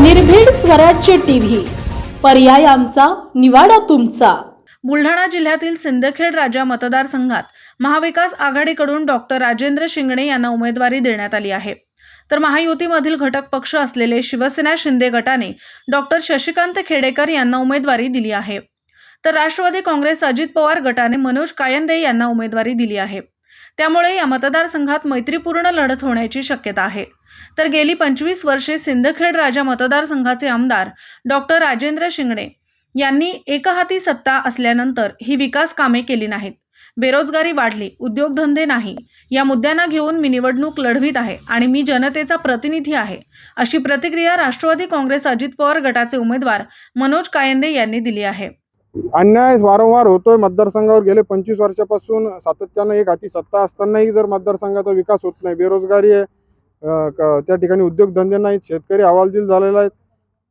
निर्भीड स्वराज्य टीव्ही. पर्याय आमचा निवाडा तुमचा. बुलढाणा जिल्ह्यातील सिंदखेड राजा मतदारसंघात महाविकास आघाडीकडून डॉक्टर राजेंद्र शिंगणे यांना उमेदवारी देण्यात आली आहे. तर महायुतीमधील घटक पक्ष असलेले शिवसेना शिंदे गटाने डॉक्टर शशिकांत खेडेकर यांना उमेदवारी दिली आहे. तर राष्ट्रवादी काँग्रेस अजित पवार गटाने मनोज कायंदे यांना उमेदवारी दिली आहे. त्यामुळे या मतदारसंघात मैत्रीपूर्ण लढत होण्याची शक्यता आहे. तर गेली पंचवीस वर्षे सिंदखेड राजा मतदारसंघाचे आमदार डॉक्टर राजेंद्र शिंगणे यांनी एकहाती सत्ता असल्यानंतर ही विकास कामे केली नाहीत. बेरोजगारी वाढली उद्योगधंदे नाही. या मुद्द्यांना घेऊन मी निवडणूक लढवित आहे आणि मी जनतेचा प्रतिनिधी आहे अशी प्रतिक्रिया राष्ट्रवादी काँग्रेस अजित पवार गटाचे उमेदवार मनोज कायंदे यांनी दिली आहे. अन्याय वारंवार होतोय मतदारसंघावर. गेले पंचवीस वर्षापासून सातत्यानं एक हाती सत्ता असतानाही जर मतदारसंघाचा विकास होत नाही बेरोजगारी आहे त्या ठिकाणी उद्योगधंदे नाहीत शेतकरी हवालदिल झालेला आहेत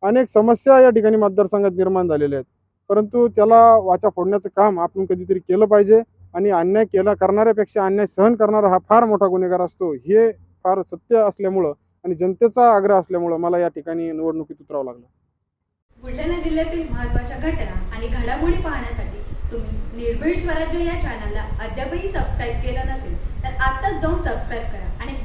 अनेक समस्या या ठिकाणी मतदारसंघात निर्माण झालेल्या आहेत. परंतु त्याला वाचा फोडण्याचं काम आपण कधीतरी केलं पाहिजे आणि अन्याय केला करणाऱ्यापेक्षा अन्याय सहन करणारा हा फार मोठा गुन्हेगार असतो. हे फार सत्य असल्यामुळं आणि जनतेचा आग्रह असल्यामुळं मला या ठिकाणी निवडणुकीत उतरावं लागलं. बुलढाणा जिल्ह्यातील महत्त्वाच्या घटना आणि घडामोडी पाहण्यासाठी तुम्ही निर्भीड स्वराज्य या चॅनलला अद्यापही सबस्क्राईब केलं नसेल तर आत्ताच जाऊन सबस्क्राईब करा.